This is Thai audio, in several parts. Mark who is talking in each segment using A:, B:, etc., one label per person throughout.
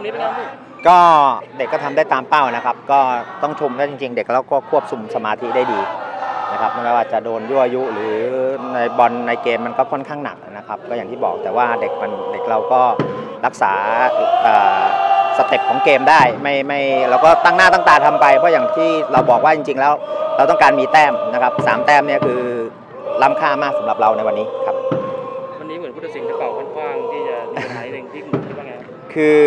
A: มนี้เป็นไงบ้างพี่
B: ก็เด็กก็ทำได้ตามเป้านะครับ ก็ต้องชมว่าจริง ๆ เด็กแล้วก็ควบคุมสมาธิได้ดีนะครับไม่ว่าจะโดนยั่วยุหรือในบอลในเกมมันก็ค่อนข้างหนักนะครับ ก็อย่างที่บอกแต่ว่าเด็กมันเด็กเราก็รักษาเอ่อสเต็ปของเกมได้ไม่ไม่เราก็ตั้งหน้าตั้งตาทำไป เพราะอย่างที่เราบอกว่าจริง ๆ แล้ว เราต้องการมีแต้มนะครับสามแต้มเนี่ยคือล้ำค่ามากสำหรับเราในวันนี้ครับ
A: วันนี้เหมือนผู้ตัดสินจะเป่า คือ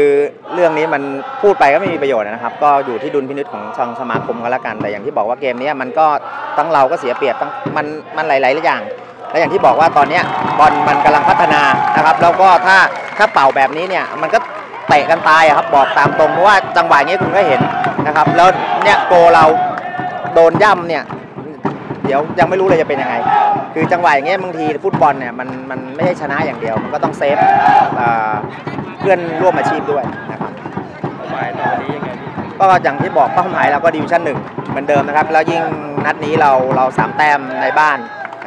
B: เรื่องนี้มันพูดไปก็ไม่มีประโยชน์นะครับ ก็อยู่ที่ดุลพินิจของทางสมาคมก็แล้วกัน แต่อย่างที่บอกว่าเกมนี้มันก็ทั้งเราก็เสียเปรียบทั้งมันมันหลายๆอย่าง และอย่างที่บอกว่าตอนนี้บอลมันกำลังพัฒนานะครับ แล้วก็ถ้าถ้าเป่าแบบนี้เนี่ยมันก็เตะกันตายครับบอกตามตรงเพราะว่าจังหวะนี้คุณก็เห็นนะครับ แล้วเนี่ยโกเราโดนย่ำเนี่ยเดี๋ยวยังไม่รู้เลยจะเป็นยังไง คือจังหวะอย่างเงี้ยบางทีฟุตบอลเนี่ยมันมันไม่ใช่ชนะอย่างเดียว มันก็ต้องเซฟ เพื่อนร่วมอาชีพด้วยนะครับ
A: เป้าหมายต่อวันนี้ยังไงพี่
B: ก็อย่างที่บอกเป้าหมายเราก็ดิวิชั่นหนึ่งเหมือนเดิมนะครับ แล้วยิ่งนัดนี้เราเราสามแต้มในบ้าน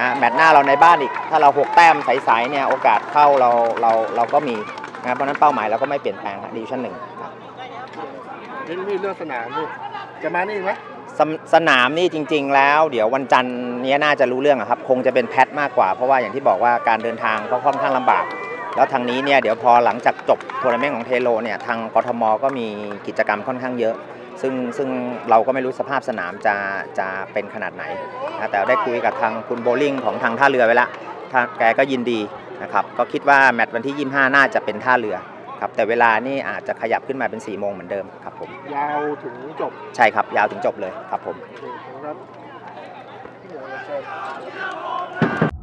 B: นะแมตช์หน้าเราในบ้านอีก ถ้าเราหกแต้มใสๆเนี่ยโอกาสเข้าเราเราเราก็มีนะครับเพราะฉะนั้นเป้าหมายเราก็ไม่เปลี่ยนแปลงดิวิชั่นหนึ่งครับ
C: นี่นี่เรื่องสนามนี่จะมานี่ไหม
B: สนสนามนี่จริง ๆ แล้ว เดี๋ยววันจันทร์เนี้ยน่าจะรู้เรื่องอะครับ คงจะเป็นแพทมากกว่าเพราะว่าอย่างที่บอกว่าการเดินทางก็ค่อนข้างลำบาก แล้วทางนี้เนี่ยเดี๋ยวพอหลังจากจบทัวร์นาเมนต์ของเทโลเนี่ยทางกทมก็มีกิจกรรมค่อนข้างเยอะ ซึ่งซึ่งเราก็ไม่รู้สภาพสนามจะจะเป็นขนาดไหนนะแต่ได้คุยกับทางคุณโบลิ่งของทางท่าเรือไว้ละทางแกก็ยินดีนะครับก็คิดว่าแมตช์วันที่ 25 น่าจะเป็นท่าเรือครับแต่เวลานี่อาจจะขยับขึ้นมาเป็น4โมงเหมือนเดิมครับผม
C: ยาวถึงจบ
B: ใช่ครับยาวถึงจบเลยครับผม
C: โอเคครับ